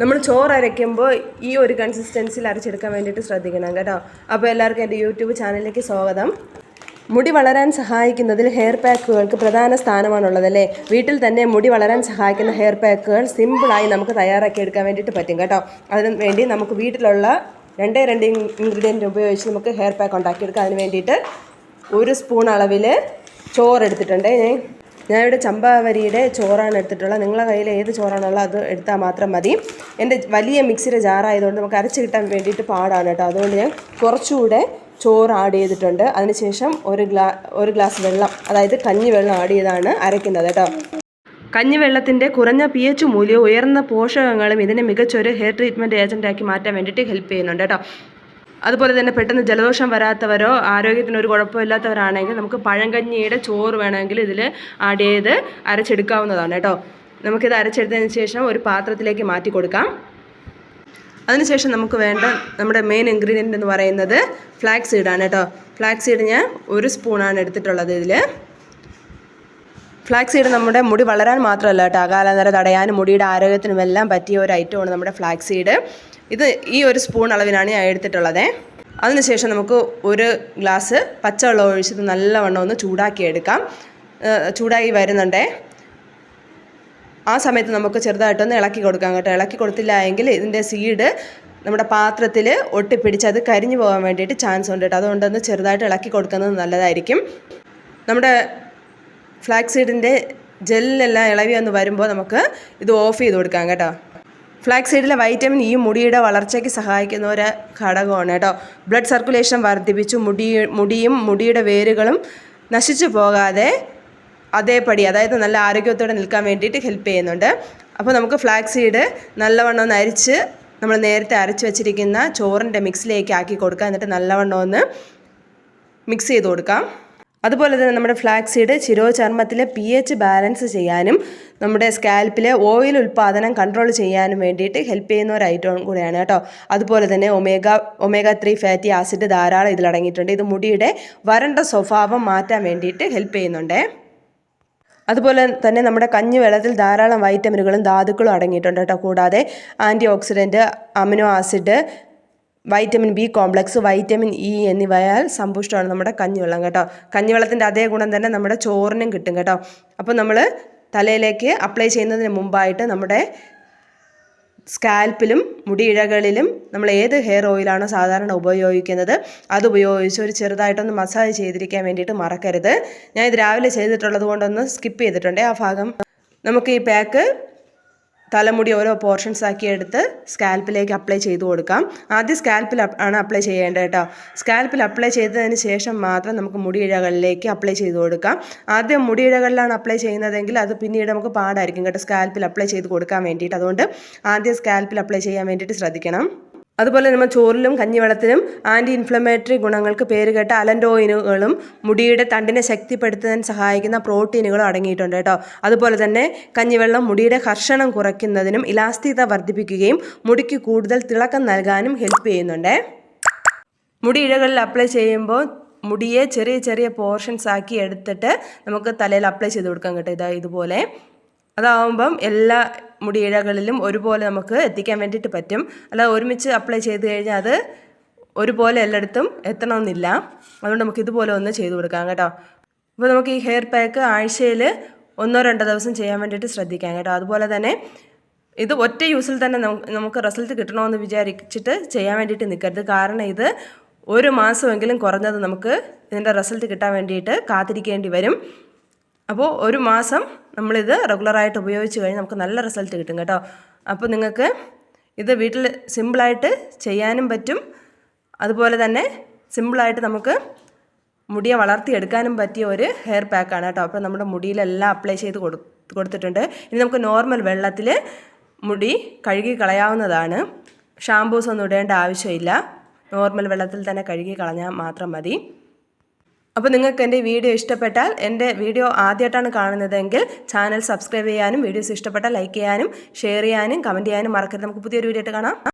നമ്മൾ ചോറ് അരയ്ക്കുമ്പോൾ ഈ ഒരു കൺസിസ്റ്റൻസിയിൽ അരച്ചെടുക്കാൻ വേണ്ടിയിട്ട് ശ്രദ്ധിക്കണം കേട്ടോ. അപ്പോൾ എല്ലാവർക്കും എന്റെ യൂട്യൂബ് ചാനലിലേക്ക് സ്വാഗതം. മുടി വളരാൻ സഹായിക്കുന്നതിൽ ഹെയർ പാക്കുകൾക്ക് പ്രധാന സ്ഥാനമാണുള്ളത് അല്ലേ? വീട്ടിൽ തന്നെ മുടി വളരാൻ സഹായിക്കുന്ന ഹെയർ പാക്കുകൾ സിമ്പിളായി നമുക്ക് തയ്യാറാക്കി എടുക്കാൻ വേണ്ടിയിട്ട് പറ്റും കേട്ടോ. അതിന് വേണ്ടി നമുക്ക് വീട്ടിലുള്ള രണ്ടേ രണ്ട് ഇൻഗ്രീഡിയന്റ് ഉപയോഗിച്ച് നമുക്ക് ഹെയർ പാക്ക് ഉണ്ടാക്കിയെടുക്കാം. അതിന് വേണ്ടിയിട്ട് ഒരു സ്പൂൺ അളവിൽ ചോറ് എടുത്തിട്ടുണ്ട്. ഞാൻ ഞാനിവിടെ ചമ്പാവരിയുടെ ചോറാണ് എടുത്തിട്ടുള്ളത്. നിങ്ങളെ കയ്യിൽ ഏത് ചോറാണുള്ളത് അത് എടുത്താൽ മാത്രം മതി. എന്റെ വലിയ മിക്സിയുടെ ജാറായതുകൊണ്ട് നമുക്ക് അരച്ച് കിട്ടാൻ വേണ്ടിയിട്ട് പാടാണ് കേട്ടോ. അതുകൊണ്ട് ഞാൻ കുറച്ചുകൂടെ ചോറ് ആഡ് ചെയ്തിട്ടുണ്ട്. അതിനുശേഷം ഒരു ഗ്ലാ ഒരു ഗ്ലാസ് വെള്ളം അതായത് കഞ്ഞി വെള്ളം ആഡ് ചെയ്താണ് അരയ്ക്കുന്നത് കേട്ടോ. കഞ്ഞിവെള്ളത്തിന്റെ കുറഞ്ഞ പി എച്ച് മൂല്യവും ഉയർന്ന പോഷകങ്ങളും ഇതിനെ മികച്ചൊരു ഹെയർ ട്രീറ്റ്മെന്റ് ഏജന്റാക്കി മാറ്റാൻ വേണ്ടിയിട്ട് ഹെൽപ്പ് ചെയ്യുന്നുണ്ട് കേട്ടോ. അതുപോലെ തന്നെ പെട്ടെന്ന് ജലദോഷം വരാത്തവരോ ആരോഗ്യത്തിന് ഒരു കുഴപ്പമില്ലാത്തവരാണെങ്കിൽ നമുക്ക് പഴങ്കഞ്ഞിയുടെ ചോറ് വേണമെങ്കിൽ ഇതിൽ ആഡ് ചെയ്ത് അരച്ചെടുക്കാവുന്നതാണ് കേട്ടോ. നമുക്കിത് അരച്ചെടുത്തതിന് ശേഷം ഒരു പാത്രത്തിലേക്ക് മാറ്റി കൊടുക്കാം. അതിനുശേഷം നമുക്ക് വേണ്ട നമ്മുടെ മെയിൻ ഇൻഗ്രീഡിയന്റ് എന്ന് പറയുന്നത് ഫ്ലാക്സ് സീഡാണ് കേട്ടോ. ഫ്ലാക്സ് സീഡ് ഞാൻ ഒരു സ്പൂണാണ് എടുത്തിട്ടുള്ളത് ഇതിൽ ഫ്ലാക്സ് സീഡ് നമ്മുടെ മുടി വളരാൻ മാത്രമല്ല കേട്ടോ. അകാലനര തടയാനും മുടിയുടെ ആരോഗ്യത്തിനുമെല്ലാം പറ്റിയ ഒരു ഐറ്റമാണ് നമ്മുടെ ഫ്ലാക്സ് സീഡ് ഇത് ഈ ഒരു സ്പൂൺ അളവിനാണ് ഞാൻ എടുത്തിട്ടുള്ളത്. അതിനുശേഷം നമുക്ക് ഒരു ഗ്ലാസ് പച്ചവെള്ളം ഒഴിച്ചത് നല്ലവണ്ണം ഒന്ന് ചൂടാക്കി എടുക്കാം. ചൂടായി വരുന്നുണ്ടേ. ആ സമയത്ത് നമുക്ക് ചെറുതായിട്ടൊന്ന് ഇളക്കി കൊടുക്കാം കേട്ടോ. ഇളക്കി കൊടുത്തില്ല എങ്കിൽ ഇതിന്റെ സീഡ് നമ്മുടെ പാത്രത്തിൽ ഒട്ടിപ്പിടിച്ച് അത് കരിഞ്ഞു പോകാൻ വേണ്ടിയിട്ട് ചാൻസ് ഉണ്ട് കേട്ടോ. അതുകൊണ്ടൊന്ന് ചെറുതായിട്ട് ഇളക്കി കൊടുക്കുന്നത് നല്ലതായിരിക്കും. നമ്മുടെ ഫ്ലാക്സ് സീഡിന്റെ ജെല്ലെല്ലാം ഇളവി വന്ന് വരുമ്പോൾ നമുക്ക് ഇത് ഓഫ് ചെയ്ത് കൊടുക്കാം കേട്ടോ. ഫ്ലാക്സ് സീഡിലെ വൈറ്റമിൻ ഇ മുടിയുടെ വളർച്ചയ്ക്ക് സഹായിക്കുന്ന ഒരു ഘടകമാണ് കേട്ടോ. ബ്ലഡ് സർക്കുലേഷൻ വർദ്ധിപ്പിച്ചു മുടി മുടിയും മുടിയുടെ വേരുകളും നശിച്ചു പോകാതെ അതേപടി അതായത് നല്ല ആരോഗ്യത്തോടെ നിൽക്കാൻ വേണ്ടിയിട്ട് ഹെൽപ്പ് ചെയ്യുന്നുണ്ട്. അപ്പോൾ നമുക്ക് ഫ്ലാക്സ് സീഡ് നല്ലവണ്ണം ഒന്ന് അരിച്ച് നമ്മൾ നേരത്തെ അരച്ച് വെച്ചിരിക്കുന്ന ചോറിന്റെ മിക്സിലേക്ക് ആക്കി കൊടുക്കുക എന്നിട്ട് നല്ലവണ്ണം ഒന്ന് മിക്സ് ചെയ്ത് കൊടുക്കാം. അതുപോലെ തന്നെ നമ്മുടെ ഫ്ലാക്സ് സീഡ് ശിരോചർമ്മത്തിലെ പി എച്ച് ബാലൻസ് ചെയ്യാനും നമ്മുടെ സ്കാൽപ്പിലെ ഓയിൽ ഉൽപ്പാദനം കൺട്രോൾ ചെയ്യാനും വേണ്ടിയിട്ട് ഹെൽപ്പ് ചെയ്യുന്ന ഒരു ഐറ്റം കൂടെയാണ് കേട്ടോ. അതുപോലെ തന്നെ omega omega three fatty acid ധാരാളം ഇതിലടങ്ങിയിട്ടുണ്ട് ഇത് മുടിയുടെ വരണ്ട സ്വഭാവം മാറ്റാൻ വേണ്ടിയിട്ട് ഹെൽപ്പ് ചെയ്യുന്നുണ്ട്. അതുപോലെ തന്നെ നമ്മുടെ കഞ്ഞി വെള്ളത്തിൽ ധാരാളം വൈറ്റമിനുകളും ധാതുക്കളും അടങ്ങിയിട്ടുണ്ട് കേട്ടോ. കൂടാതെ antioxidant amino acid vitamin B complex vitamin E എന്നിവയാൽ സമ്പുഷ്ടമാണ് നമ്മുടെ കഞ്ഞിവെള്ളം കേട്ടോ. കഞ്ഞിവെള്ളത്തിന്റെ അതേ ഗുണം തന്നെ നമ്മുടെ ചോറിനും കിട്ടും കേട്ടോ. അപ്പോൾ നമ്മൾ തലയിലേക്ക് അപ്ലൈ ചെയ്യുന്നതിന് മുമ്പായിട്ട് നമ്മുടെ സ്കാൽപ്പിലും മുടിയിഴകളിലും നമ്മൾ ഏത് ഹെയർ ഓയിലാണോ സാധാരണ ഉപയോഗിക്കുന്നത് അത് ഉപയോഗിച്ച് ഒരു ചെറുതായിട്ടൊന്ന് മസാജ് ചെയ്തിരിക്കാൻ വേണ്ടിയിട്ട് മറക്കരുത്. ഞാൻ ഇത് രാവിലെ ചെയ്തിട്ടുള്ളത് കൊണ്ടൊന്ന് സ്കിപ്പ് ചെയ്തിട്ടുണ്ട്. ആ ഭാഗം നമുക്ക് ഈ പാക്ക് തലമുടി ഓരോ പോർഷൻസ് ആക്കി എടുത്ത് സ്കാൽപ്പിലേക്ക് അപ്ലൈ ചെയ്ത് കൊടുക്കാം. ആദ്യം സ്കാൽപ്പിൽ ആണ് അപ്ലൈ ചെയ്യേണ്ടത് കേട്ടോ. സ്കാൽപ്പിൽ അപ്ലൈ ചെയ്തതിന് ശേഷം മാത്രം നമുക്ക് മുടിയിഴകളിലേക്ക് അപ്ലൈ ചെയ്ത് കൊടുക്കാം. ആദ്യം മുടിയിഴകളിലാണ് അപ്ലൈ ചെയ്യുന്നതെങ്കിൽ അത് പിന്നീട് നമുക്ക് പാടായിരിക്കും കേട്ടോ. സ്കാൽപ്പിൽ അപ്ലൈ ചെയ്ത് കൊടുക്കാൻ വേണ്ടിയിട്ട്. അതുകൊണ്ട് ആദ്യം സ്കാൽപ്പിൽ അപ്ലൈ ചെയ്യാൻ വേണ്ടിയിട്ട് ശ്രദ്ധിക്കണം. അതുപോലെ നമ്മൾ ചോറിലും കഞ്ഞിവെള്ളത്തിലും ആന്റി ഇൻഫ്ലമേറ്ററി ഗുണങ്ങൾക്ക് പേരുകേട്ട അലൻഡോയിനുകളും മുടിയുടെ തണ്ടിനെ ശക്തിപ്പെടുത്താൻ സഹായിക്കുന്ന പ്രോട്ടീനുകളും അടങ്ങിയിട്ടുണ്ട് കേട്ടോ. അതുപോലെ തന്നെ കഞ്ഞിവെള്ളം മുടിയുടെ കർഷണം കുറയ്ക്കുന്നതിനും ഇലാസ്തികത വർദ്ധിപ്പിക്കുകയും മുടിക്ക് കൂടുതൽ തിളക്കം നൽകാനും ഹെൽപ്പ് ചെയ്യുന്നുണ്ട്. മുടി ഇഴകളിൽ അപ്ലൈ ചെയ്യുമ്പോൾ മുടിയെ ചെറിയ ചെറിയ പോർഷൻസ് ആക്കി എടുത്തിട്ട് നമുക്ക് തലയിൽ അപ്ലൈ ചെയ്ത് കൊടുക്കാൻ കേട്ടോ. ഇതാ ഇതുപോലെ. അതാവുമ്പം എല്ലാ മുടിയിഴകളിലും ഒരുപോലെ നമുക്ക് എത്തിക്കാൻ വേണ്ടിയിട്ട് പറ്റും. അല്ല ഒരുമിച്ച് അപ്ലൈ ചെയ്ത് കഴിഞ്ഞാൽ അത് ഒരുപോലെ എല്ലായിടത്തും എത്തണമെന്നില്ല അതുകൊണ്ട് നമുക്ക് ഇതുപോലെ ഒന്ന് ചെയ്തു കൊടുക്കാം കേട്ടോ. അപ്പോൾ നമുക്ക് ഈ ഹെയർ പാക്ക് ആഴ്ചയിൽ ഒന്നോ രണ്ടോ ദിവസം ചെയ്യാൻ വേണ്ടിയിട്ട് ശ്രദ്ധിക്കാം കേട്ടോ. അതുപോലെ തന്നെ ഇത് ഒറ്റ യൂസിൽ തന്നെ നമുക്ക് റിസൾട്ട് കിട്ടണമെന്ന് വിചാരിച്ചിട്ട് ചെയ്യാൻ വേണ്ടിയിട്ട് നിൽക്കരുത് കാരണം ഇത് ഒരു മാസമെങ്കിലും കുറഞ്ഞത് നമുക്ക് ഇതിന്റെ റിസൾട്ട് കിട്ടാൻ വേണ്ടിയിട്ട് കാത്തിരിക്കേണ്ടി വരും. അപ്പോൾ ഒരു മാസം നമ്മളിത് റെഗുലറായിട്ട് ഉപയോഗിച്ച് കഴിഞ്ഞാൽ നമുക്ക് നല്ല റിസൾട്ട് കിട്ടും കേട്ടോ. അപ്പോൾ നിങ്ങൾക്ക് ഇത് വീട്ടിൽ സിമ്പിളായിട്ട് ചെയ്യാനും പറ്റും. അതുപോലെ തന്നെ സിമ്പിളായിട്ട് നമുക്ക് മുടിയെ വളർത്തിയെടുക്കാനും പറ്റിയ ഒരു ഹെയർ പാക്കാണ് കേട്ടോ. അപ്പോൾ നമ്മുടെ മുടിയിലെല്ലാം അപ്ലൈ ചെയ്ത് കൊടു കൊടുത്തിട്ടുണ്ട്. ഇനി നമുക്ക് നോർമൽ വെള്ളത്തിൽ മുടി കഴുകി കളയാവുന്നതാണ്. ഷാമ്പൂസ് ഒന്നും ഇടേണ്ട ആവശ്യമില്ല. നോർമൽ വെള്ളത്തിൽ തന്നെ കഴുകി കളഞ്ഞാൽ മാത്രം മതി. അപ്പോൾ നിങ്ങൾക്ക് എന്റെ വീഡിയോ ഇഷ്ടപ്പെട്ടാൽ എന്റെ വീഡിയോ ആദ്യമായിട്ടാണ് കാണുന്നതെങ്കിൽ ചാനൽ സബ്സ്ക്രൈബ് ചെയ്യാനും വീഡിയോസ് ഇഷ്ടപ്പെട്ടാൽ ലൈക്ക് ചെയ്യാനും ഷെയർ ചെയ്യാനും കമന്റ് ചെയ്യാനും മറക്കരുത്. നമുക്ക് പുതിയൊരു വീഡിയോ ആയിട്ട് കാണാം.